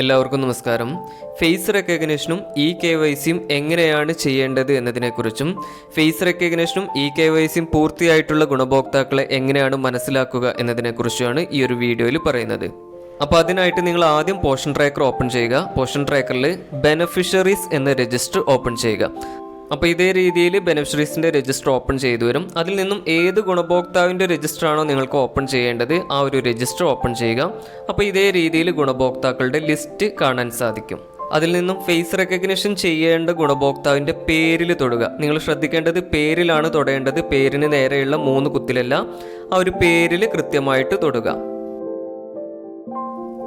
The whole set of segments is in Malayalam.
എല്ലാവർക്കും നമസ്കാരം. ഫേസ് റെക്കഗ്നേഷനും ഇ കെ വൈ സിയും എങ്ങനെയാണ് ചെയ്യേണ്ടത് എന്നതിനെക്കുറിച്ചും ഫേസ് റെക്കഗ്നേഷനും ഇ കെ വൈ സിയും പൂർത്തിയായിട്ടുള്ള ഗുണഭോക്താക്കളെ എങ്ങനെയാണ് മനസ്സിലാക്കുക എന്നതിനെക്കുറിച്ചാണ് ഈ ഒരു വീഡിയോയിൽ പറയുന്നത്. അപ്പോൾ അതിനായിട്ട് നിങ്ങൾ ആദ്യം പോഷൻ ട്രാക്കർ ഓപ്പൺ ചെയ്യുക. പോഷൻ ട്രാക്കറിൽ ബെനഫിഷ്യറീസ് എന്ന രജിസ്റ്റർ ഓപ്പൺ ചെയ്യുക. അപ്പോൾ ഇതേ രീതിയിൽ ബെനിഫിഷ്യറീസിന്റെ രജിസ്റ്റർ ഓപ്പൺ ചെയ്തു വരും. അതിൽ നിന്നും ഏത് ഗുണഭോക്താവിന്റെ രജിസ്റ്റർ ആണോ നിങ്ങൾക്ക് ഓപ്പൺ ചെയ്യേണ്ടത് ആ ഒരു രജിസ്റ്റർ ഓപ്പൺ ചെയ്യുക. അപ്പോൾ ഇതേ രീതിയിൽ ഗുണഭോക്താക്കളുടെ ലിസ്റ്റ് കാണാൻ സാധിക്കും. അതിൽ നിന്നും ഫേസ് റെക്കഗ്നിഷൻ ചെയ്യേണ്ട ഗുണഭോക്താവിന്റെ പേരിൽ തൊടുക. നിങ്ങൾ ശ്രദ്ധിക്കേണ്ടത് പേരിലാണ് തൊടേണ്ടത്. പേരിന് നേരെയുള്ള മൂന്ന് കുത്തിലല്ല ആ ഒരു പേരിൽ കൃത്യമായിട്ട് തൊടുക.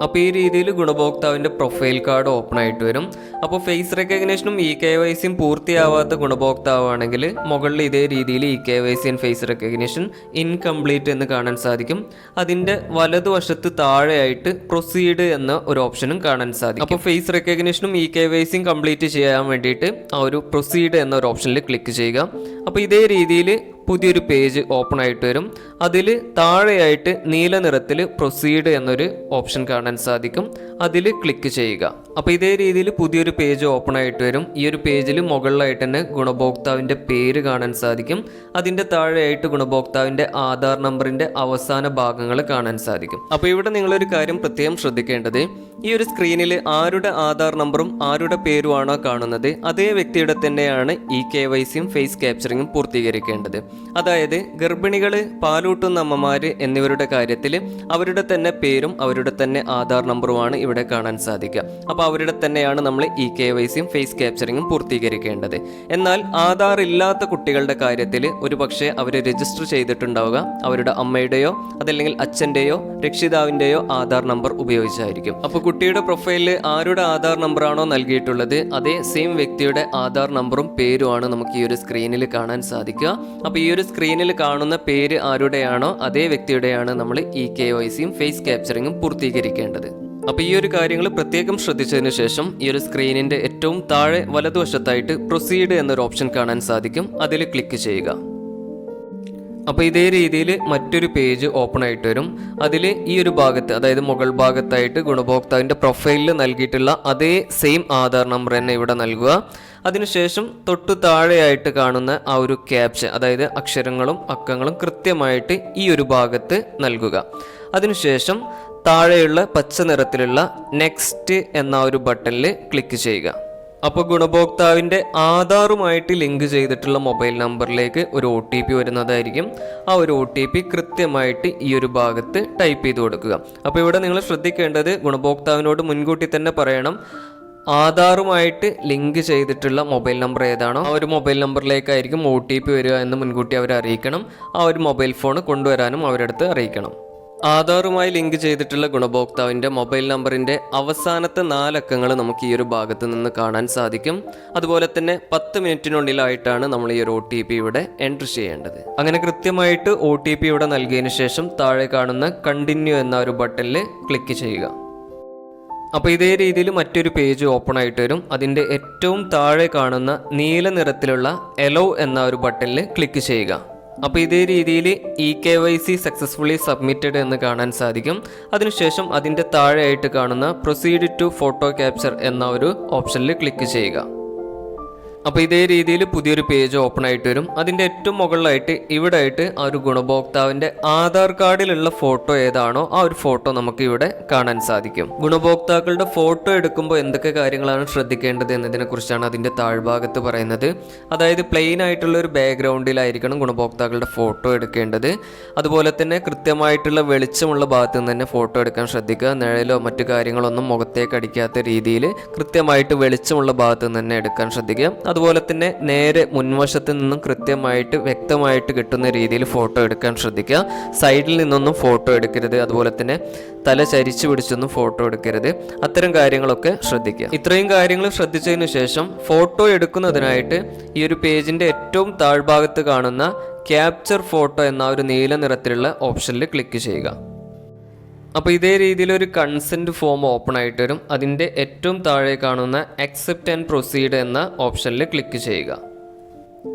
അപ്പോൾ ഈ രീതിയിൽ ഗുണഭോക്താവിന്റെ പ്രൊഫൈൽ കാർഡ് ഓപ്പൺ ആയിട്ട് വരും. അപ്പോൾ ഫേസ് റെക്കഗ്നേഷനും ഇ കെ വൈ സിയും പൂർത്തിയാവാത്ത ഗുണഭോക്താവാണെങ്കിൽ മുകളിൽ ഇതേ രീതിയിൽ E K Y C and face recognition incomplete എന്ന് കാണാൻ സാധിക്കും. അതിന്റെ വലതുവശത്ത് താഴെയായിട്ട് പ്രൊസീഡ് എന്ന ഒരു ഓപ്ഷനും കാണാൻ സാധിക്കും. അപ്പോൾ ഫേസ് റെക്കഗ്നേഷനും ഇ കെ വൈ സിയും കംപ്ലീറ്റ് ചെയ്യാൻ വേണ്ടിയിട്ട് ആ ഒരു പ്രൊസീഡ് എന്ന ഒരു ഓപ്ഷനിൽ ക്ലിക്ക് ചെയ്യുക. അപ്പോൾ ഇതേ രീതിയിൽ പുതിയൊരു പേജ് ഓപ്പൺ ആയിട്ട് വരും. അതിൽ താഴെയായിട്ട് നീല നിറത്തിൽ പ്രൊസീഡ് എന്നൊരു ഓപ്ഷൻ കാണാൻ സാധിക്കും. അതിൽ ക്ലിക്ക് ചെയ്യുക. അപ്പോൾ ഇതേ രീതിയിൽ പുതിയൊരു പേജ് ഓപ്പൺ ആയിട്ട് വരും. ഈ ഒരു പേജിൽ മുകളിലായിട്ട് തന്നെ ഗുണഭോക്താവിന്റെ പേര് കാണാൻ സാധിക്കും. അതിന്റെ താഴെയായിട്ട് ഗുണഭോക്താവിന്റെ ആധാർ നമ്പറിന്റെ അവസാന ഭാഗങ്ങൾ കാണാൻ സാധിക്കും. അപ്പോൾ ഇവിടെ നിങ്ങളൊരു കാര്യം പ്രത്യേകം ശ്രദ്ധിക്കേണ്ടത്. ഈ ഒരു സ്ക്രീനിൽ ആരുടെ ആധാർ നമ്പറും ആരുടെ പേരുമാണോ കാണുന്നത് അതേ വ്യക്തിയുടെ തന്നെയാണ് ഇ കെ വൈ സിയും ഫേസ് ക്യാപ്ചറിങ്ങും പൂർത്തീകരിക്കേണ്ടത്. അതായത് ഗർഭിണികൾ പാലൂട്ടുന്ന അമ്മമാർ എന്നിവരുടെ കാര്യത്തിൽ അവരുടെ തന്നെ പേരും അവരുടെ തന്നെ ആധാർ നമ്പറുമാണ് ഇവിടെ കാണാൻ സാധിക്കുക. അപ്പോൾ അവരുടെ തന്നെയാണ് നമ്മൾ ഇ കെ വൈ സിയും ഫേസ് ക്യാപ്ചറിങ്ങും പൂർത്തീകരിക്കേണ്ടത്. എന്നാൽ ആധാർ ഇല്ലാത്ത കുട്ടികളുടെ കാര്യത്തിൽ ഒരു പക്ഷേ അവർ രജിസ്റ്റർ ചെയ്തിട്ടുണ്ടാവുക. അവരുടെ അമ്മയുടെയോ അതല്ലെങ്കിൽ അച്ഛന്റെയോ രക്ഷിതാവിന്റെയോ ആധാർ നമ്പർ ഉപയോഗിച്ചായിരിക്കും. അപ്പോൾ കുട്ടിയുടെ പ്രൊഫൈലിൽ ആരുടെ ആധാർ നമ്പറാണോ നൽകിയിട്ടുള്ളത് അതേ സെയിം വ്യക്തിയുടെ ആധാർ നമ്പറും പേരുമാണ് നമുക്ക് ഈ ഒരു സ്ക്രീനിൽ കാണാൻ സാധിക്കുക. അപ്പോൾ ഈ ഒരു സ്ക്രീനിൽ കാണുന്ന പേര് ആരുടെയാണോ അതേ വ്യക്തിയുടെയാണ് നമ്മൾ ഇ കെ വൈ സിയും ഫേസ് ക്യാപ്ചറിങ്ങും പൂർത്തീകരിക്കേണ്ടത്. അപ്പോൾ ഈ ഒരു കാര്യങ്ങൾ പ്രത്യേകം ശ്രദ്ധിച്ചതിന് ശേഷം ഈ ഒരു സ്ക്രീനിന്റെ ഏറ്റവും താഴെ വലതുവശത്തായിട്ട് പ്രൊസീഡ് എന്നൊരു ഓപ്ഷൻ കാണാൻ സാധിക്കും. അതിൽ ക്ലിക്ക് ചെയ്യുക. അപ്പോൾ ഇതേ രീതിയിൽ മറ്റൊരു പേജ് ഓപ്പൺ ആയിട്ട് വരും. അതിൽ ഈ ഒരു ഭാഗത്ത് അതായത് മുകൾ ഭാഗത്തായിട്ട് ഗുണഭോക്താവിന്റെ പ്രൊഫൈലിൽ നൽകിയിട്ടുള്ള അതേ സെയിം ആധാർ നമ്പർ തന്നെ ഇവിടെ നൽകുക. അതിനുശേഷം തൊട്ടു താഴെയായിട്ട് കാണുന്ന ആ ഒരു ക്യാപ്ഷൻ അതായത് അക്ഷരങ്ങളും അക്കങ്ങളും കൃത്യമായിട്ട് ഈ ഒരു ഭാഗത്ത് നൽകുക. അതിനുശേഷം താഴെയുള്ള പച്ച നിറത്തിലുള്ള നെക്സ്റ്റ് എന്ന ഒരു ബട്ടണിൽ ക്ലിക്ക് ചെയ്യുക. അപ്പോൾ ഗുണഭോക്താവിന്റെ ആധാറുമായിട്ട് ലിങ്ക് ചെയ്തിട്ടുള്ള മൊബൈൽ നമ്പറിലേക്ക് ഒരു ഒ ടി പി വരുന്നതായിരിക്കും. ആ ഒരു ഒ ടി പി കൃത്യമായിട്ട് ഈ ഒരു ഭാഗത്ത് ടൈപ്പ് ചെയ്ത് കൊടുക്കുക. അപ്പോൾ ഇവിടെ നിങ്ങൾ ശ്രദ്ധിക്കേണ്ടത് ഗുണഭോക്താവിനോട് മുൻകൂട്ടി തന്നെ പറയണം. ആധാറുമായിട്ട് ലിങ്ക് ചെയ്തിട്ടുള്ള മൊബൈൽ നമ്പർ ഏതാണോ ആ ഒരു മൊബൈൽ നമ്പറിലേക്കായിരിക്കും ഒ ടി പി വരിക എന്ന് മുൻകൂട്ടി അവരെ അറിയിക്കണം. ആ ഒരു മൊബൈൽ ഫോൺ കൊണ്ടുവരാനും അവരടുത്ത് അറിയിക്കണം. ആധാറുമായി ലിങ്ക് ചെയ്തിട്ടുള്ള ഗുണഭോക്താവിന്റെ മൊബൈൽ നമ്പറിന്റെ അവസാനത്തെ നാലക്കങ്ങൾ നമുക്ക് ഈ ഒരു ഭാഗത്ത് നിന്ന് കാണാൻ സാധിക്കും. അതുപോലെ തന്നെ പത്ത് മിനിറ്റിനുള്ളിലായിട്ടാണ് നമ്മൾ ഈ ഒരു ഒ ടി പി ഇവിടെ എൻട്രി ചെയ്യേണ്ടത്. അങ്ങനെ കൃത്യമായിട്ട് ഒ ടി പി ഇവിടെ നൽകിയതിന് ശേഷം താഴെ കാണുന്ന കണ്ടിന്യൂ എന്ന ഒരു ബട്ടണിൽ ക്ലിക്ക് ചെയ്യുക. അപ്പോൾ ഇതേ രീതിയിൽ മറ്റൊരു പേജ് ഓപ്പൺ ആയിട്ട് വരും. അതിന്റെ ഏറ്റവും താഴെ കാണുന്ന നീല നിറത്തിലുള്ള എലോ എന്ന ഒരു ബട്ടണിൽ ക്ലിക്ക് ചെയ്യുക. അപ്പോൾ ഇതേ രീതിയിൽ E K Y C successfully submitted എന്ന് കാണാൻ സാധിക്കും. അതിനുശേഷം അതിന്റെ താഴെയായിട്ട് കാണുന്ന പ്രൊസീഡ് ടു ഫോട്ടോ ക്യാപ്ചർ എന്ന ഒരു ഓപ്ഷനിൽ ക്ലിക്ക് ചെയ്യുക. അപ്പോൾ ഇതേ രീതിയിൽ പുതിയൊരു പേജ് ഓപ്പൺ ആയിട്ട് വരും. അതിന്റെ ഏറ്റവും മുകളിലായിട്ട് ഇവിടെ ആയിട്ട് ആ ഒരു ഗുണഭോക്താവിന്റെ ആധാർ കാർഡിലുള്ള ഫോട്ടോ ഏതാണോ ആ ഒരു ഫോട്ടോ നമുക്ക് ഇവിടെ കാണാൻ സാധിക്കും. ഗുണഭോക്താക്കളുടെ ഫോട്ടോ എടുക്കുമ്പോൾ എന്തൊക്കെ കാര്യങ്ങളാണ് ശ്രദ്ധിക്കേണ്ടത് എന്നതിനെ കുറിച്ചാണ് അതിന്റെ താഴ്ഭാഗത്ത് പറയുന്നത്. അതായത് പ്ലെയിൻ ആയിട്ടുള്ള ഒരു ബാക്ക്ഗ്രൗണ്ടിലായിരിക്കണം ഗുണഭോക്താക്കളുടെ ഫോട്ടോ എടുക്കേണ്ടത്. അതുപോലെ തന്നെ കൃത്യമായിട്ടുള്ള വെളിച്ചമുള്ള ഭാഗത്ത് നിന്ന് തന്നെ ഫോട്ടോ എടുക്കാൻ ശ്രദ്ധിക്കുക. നിഴലോ മറ്റു കാര്യങ്ങളൊന്നും മുഖത്തേക്ക് അടിക്കാത്ത രീതിയിൽ കൃത്യമായിട്ട് വെളിച്ചമുള്ള ഭാഗത്ത് നിന്ന് തന്നെ എടുക്കാൻ ശ്രദ്ധിക്കുക. അതുപോലെ തന്നെ നേരെ മുൻവശത്ത് നിന്നും കൃത്യമായിട്ട് വ്യക്തമായിട്ട് കിട്ടുന്ന രീതിയിൽ ഫോട്ടോ എടുക്കാൻ ശ്രദ്ധിക്കുക. സൈഡിൽ നിന്നൊന്നും ഫോട്ടോ എടുക്കരുത്. അതുപോലെ തന്നെ തല ചരിച്ചു പിടിച്ചൊന്നും ഫോട്ടോ എടുക്കരുത്. അത്തരം കാര്യങ്ങളൊക്കെ ശ്രദ്ധിക്കുക. ഇത്രയും കാര്യങ്ങൾ ശ്രദ്ധിച്ചതിന് ശേഷം ഫോട്ടോ എടുക്കുന്നതിനായിട്ട് ഈ ഒരു പേജിന്റെ ഏറ്റവും താഴ്ഭാഗത്ത് കാണുന്ന ക്യാപ്ചർ ഫോട്ടോ എന്ന ഒരു നീല നിറത്തിലുള്ള ഓപ്ഷനിൽ ക്ലിക്ക് ചെയ്യുക. അപ്പോൾ ഇതേ രീതിയിൽ ഒരു കൺസെന്റ് ഫോം ഓപ്പൺ ആയിട്ട് വരും. അതിന്റെ ഏറ്റവും താഴെ കാണുന്ന അക്സെപ്റ്റ് ആൻഡ് പ്രൊസീഡ് എന്ന ഓപ്ഷനിൽ ക്ലിക്ക് ചെയ്യുക.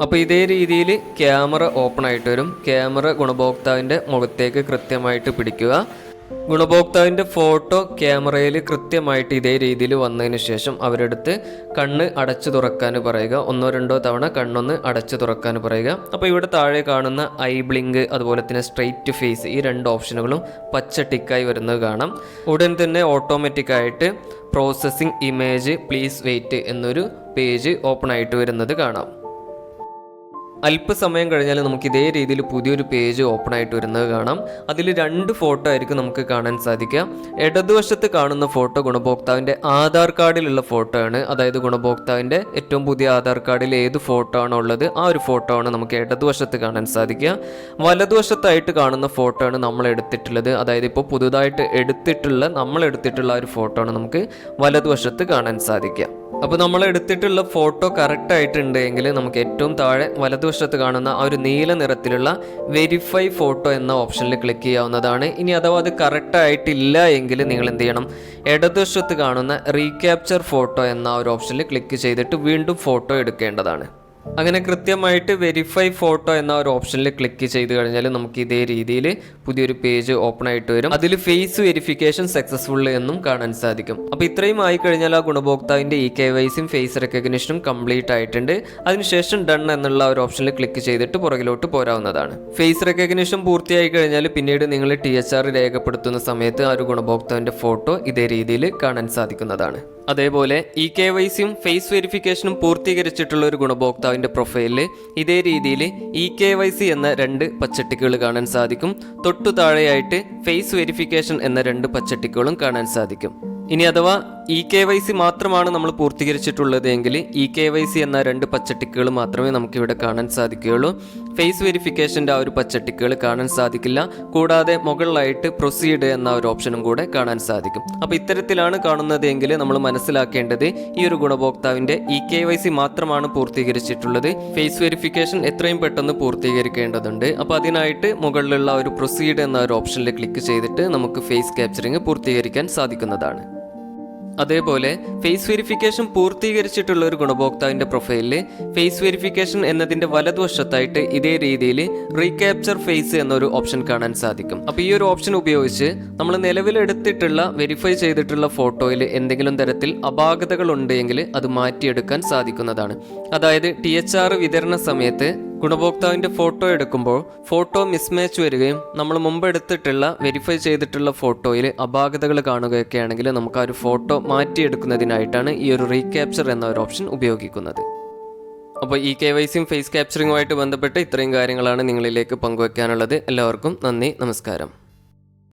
അപ്പോൾ ഇതേ രീതിയിൽ ക്യാമറ ഓപ്പൺ ആയിട്ട് വരും. ക്യാമറ ഗുണഭോക്താവിന്റെ മുഖത്തേക്ക് കൃത്യമായിട്ട് പിടിക്കുക. ഗുണഭോക്താവിന്റെ ഫോട്ടോ ക്യാമറയിൽ കൃത്യമായിട്ട് ഇതേ രീതിയിൽ വന്നതിന് ശേഷം അവരെടുത്ത് കണ്ണ് അടച്ചു തുറക്കാൻ പറയുക. ഒന്നോ രണ്ടോ തവണ കണ്ണൊന്ന് അടച്ചു തുറക്കാൻ പറയുക. അപ്പോൾ ഇവിടെ താഴെ കാണുന്ന ഐ ബ്ലിങ്ക് അതുപോലെ തന്നെ സ്ട്രെയിറ്റ് ഫേസ് ഈ രണ്ട് ഓപ്ഷനുകളും പച്ച ടിക്കായി വരുന്നത് കാണാം. ഉടൻ തന്നെ ഓട്ടോമാറ്റിക്കായിട്ട് പ്രോസസ്സിംഗ് ഇമേജ് പ്ലീസ് വെയിറ്റ് എന്നൊരു പേജ് ഓപ്പൺ ആയിട്ട് വരുന്നത് കാണാം. അല്പസമയം കഴിഞ്ഞാൽ നമുക്ക് ഇതേ രീതിയിൽ പുതിയൊരു പേജ് ഓപ്പൺ ആയിട്ട് വരുന്നത് കാണാം. അതിൽ രണ്ട് ഫോട്ടോ ആയിരിക്കും നമുക്ക് കാണാൻ സാധിക്കുക. ഇടതുവശത്ത് കാണുന്ന ഫോട്ടോ ഗുണഭോക്താവിന്റെ ആധാർ കാർഡിലുള്ള ഫോട്ടോ ആണ്. അതായത് ഗുണഭോക്താവിന്റെ ഏറ്റവും പുതിയ ആധാർ കാർഡിൽ ഏത് ഫോട്ടോ ആണോ ഉള്ളത് ആ ഒരു ഫോട്ടോ ആണ് നമുക്ക് ഇടതുവശത്ത് കാണാൻ സാധിക്കുക. വലതുവശത്തായിട്ട് കാണുന്ന ഫോട്ടോ ആണ് നമ്മൾ എടുത്തിട്ടുള്ളത്. അതായത് ഇപ്പോൾ പുതുതായിട്ട് എടുത്തിട്ടുള്ള നമ്മൾ എടുത്തിട്ടുള്ള ഒരു ഫോട്ടോ ആണ് നമുക്ക് വലതുവശത്ത് കാണാൻ സാധിക്കുക. അപ്പോൾ നമ്മൾ എടുത്തിട്ടുള്ള ഫോട്ടോ കറക്റ്റ് ആയിട്ടുണ്ടെങ്കിൽ നമുക്ക് ഏറ്റവും താഴെ വലതുവശത്ത് കാണുന്ന ആ ഒരു നീല നിറത്തിലുള്ള വെരിഫൈ ഫോട്ടോ എന്ന ഓപ്ഷനിൽ ക്ലിക്ക് ചെയ്യാവുന്നതാണ്. ഇനി അഥവാ അത് കറക്റ്റ് ആയിട്ടില്ല എങ്കിൽ നിങ്ങൾ എന്ത് ചെയ്യണം? ഇടതുവശത്ത് കാണുന്ന റീക്യാപ്ചർ ഫോട്ടോ എന്ന ഒരു ഓപ്ഷനിൽ ക്ലിക്ക് ചെയ്തിട്ട് വീണ്ടും ഫോട്ടോ എടുക്കേണ്ടതാണ്. അങ്ങനെ കൃത്യമായിട്ട് വെരിഫൈ ഫോട്ടോ എന്ന ഒരു ഓപ്ഷനിൽ ക്ലിക്ക് ചെയ്ത് കഴിഞ്ഞാൽ നമുക്ക് ഇതേ രീതിയിൽ പുതിയൊരു പേജ് ഓപ്പൺ ആയിട്ട് വരും. അതിൽ ഫേസ് വെരിഫിക്കേഷൻ സക്സസ്ഫുൾ എന്നും കാണാൻ സാധിക്കും. അപ്പോൾ ഇത്രയും ആയി കഴിഞ്ഞാൽ ആ ഗുണഭോക്താവിന്റെ ഇ കെ വൈസും ഫേസ് റെക്കഗ്നിഷനും കംപ്ലീറ്റ് ആയിട്ടുണ്ട്. അതിനുശേഷം ഡൺ എന്നുള്ള ഒരു ഓപ്ഷനിൽ ക്ലിക്ക് ചെയ്തിട്ട് പുറകിലോട്ട് പോരാവുന്നതാണ്. ഫേസ് റെക്കഗ്നിഷൻ പൂർത്തിയായി കഴിഞ്ഞാൽ പിന്നീട് നിങ്ങൾ ടി എച്ച് ആർ രേഖപ്പെടുത്തുന്ന സമയത്ത് ആ ഒരു ഗുണഭോക്താവിന്റെ ഫോട്ടോ ഇതേ രീതിയിൽ കാണാൻ സാധിക്കുന്നതാണ്. അതേപോലെ ഇ കെ വൈ സിയും ഫേസ് വെരിഫിക്കേഷനും പൂർത്തീകരിച്ചിട്ടുള്ള ഒരു ഗുണഭോക്താവിന്റെ പ്രൊഫൈലിൽ ഇതേ രീതിയിൽ ഇ കെ വൈ സി എന്ന രണ്ട് പച്ചട്ടിക്കുകൾ കാണാൻ സാധിക്കും. തൊട്ടു താഴെയായിട്ട് ഫേസ് വെരിഫിക്കേഷൻ എന്ന രണ്ട് പച്ചട്ടിക്കുകളും കാണാൻ സാധിക്കും. ഇനി അഥവാ ഇ കെ വൈ സി മാത്രമാണ് നമ്മൾ പൂർത്തീകരിച്ചിട്ടുള്ളത് എങ്കിൽ ഇ കെ വൈ സി എന്ന രണ്ട് പച്ചട്ടിക്കുകൾ മാത്രമേ നമുക്കിവിടെ കാണാൻ സാധിക്കുകയുള്ളൂ. ഫേസ് വെരിഫിക്കേഷന്റെ ആ ഒരു പച്ചട്ടിക്കുകൾ കാണാൻ സാധിക്കില്ല. കൂടാതെ മുകളിലായിട്ട് പ്രൊസീഡ് എന്ന ഒരു ഓപ്ഷനും കൂടെ കാണാൻ സാധിക്കും. അപ്പോൾ ഇത്തരത്തിലാണ് കാണുന്നത് എങ്കിൽ നമ്മൾ മനസ്സിലാക്കേണ്ടത് ഈ ഒരു ഗുണഭോക്താവിന്റെ ഇ കെ വൈ സി മാത്രമാണ് പൂർത്തീകരിച്ചിട്ടുള്ളത്. ഫേസ് വെരിഫിക്കേഷൻ എത്രയും പെട്ടെന്ന് പൂർത്തീകരിക്കേണ്ടതുണ്ട്. അപ്പോൾ അതിനായിട്ട് മുകളിലുള്ള ഒരു പ്രൊസീഡ് എന്ന ഒരു ഓപ്ഷനിൽ ക്ലിക്ക് ചെയ്തിട്ട് നമുക്ക് ഫേസ് ക്യാപ്ചറിങ് പൂർത്തീകരിക്കാൻ സാധിക്കുന്നതാണ്. അതേപോലെ ഫേസ് വെരിഫിക്കേഷൻ പൂർത്തീകരിച്ചിട്ടുള്ള ഒരു ഗുണഭോക്താവിന്റെ പ്രൊഫൈലിൽ ഫേസ് വെരിഫിക്കേഷൻ എന്നതിന്റെ വലതുവശത്തായിട്ട് ഇതേ രീതിയിൽ റീക്യാപ്ചർ ഫേസ് എന്നൊരു ഓപ്ഷൻ കാണാൻ സാധിക്കും. അപ്പോൾ ഈ ഒരു ഓപ്ഷൻ ഉപയോഗിച്ച് നമ്മൾ നിലവിലെടുത്തിട്ടുള്ള വെരിഫൈ ചെയ്തിട്ടുള്ള ഫോട്ടോയിൽ എന്തെങ്കിലും തരത്തിൽ അപാകതകൾ ഉണ്ടെങ്കിൽ അത് മാറ്റിയെടുക്കാൻ സാധിക്കുന്നതാണ്. അതായത് ടി വിതരണ സമയത്ത് ഗുണഭോക്താവിന്റെ ഫോട്ടോ എടുക്കുമ്പോൾ ഫോട്ടോ മിസ്മാച്ച് വരികയും നമ്മൾ മുമ്പ് എടുത്തിട്ടുള്ള വെരിഫൈ ചെയ്തിട്ടുള്ള ഫോട്ടോയിൽ അപാകതകൾ കാണുകയൊക്കെ ആണെങ്കിൽ നമുക്ക് ആ ഒരു ഫോട്ടോ മാറ്റിയെടുക്കുന്നതിനായിട്ടാണ് ഈ ഒരു റീക്യാപ്ചർ എന്ന ഒരു ഓപ്ഷൻ ഉപയോഗിക്കുന്നത്. അപ്പോൾ ഈ കെ വൈ സിയും ഫേസ് ക്യാപ്ചറിങ്ങുമായിട്ട് ബന്ധപ്പെട്ട് ഇത്രയും കാര്യങ്ങളാണ് നിങ്ങളിലേക്ക് പങ്കുവെക്കാനുള്ളത്. എല്ലാവർക്കും നന്ദി നമസ്കാരം.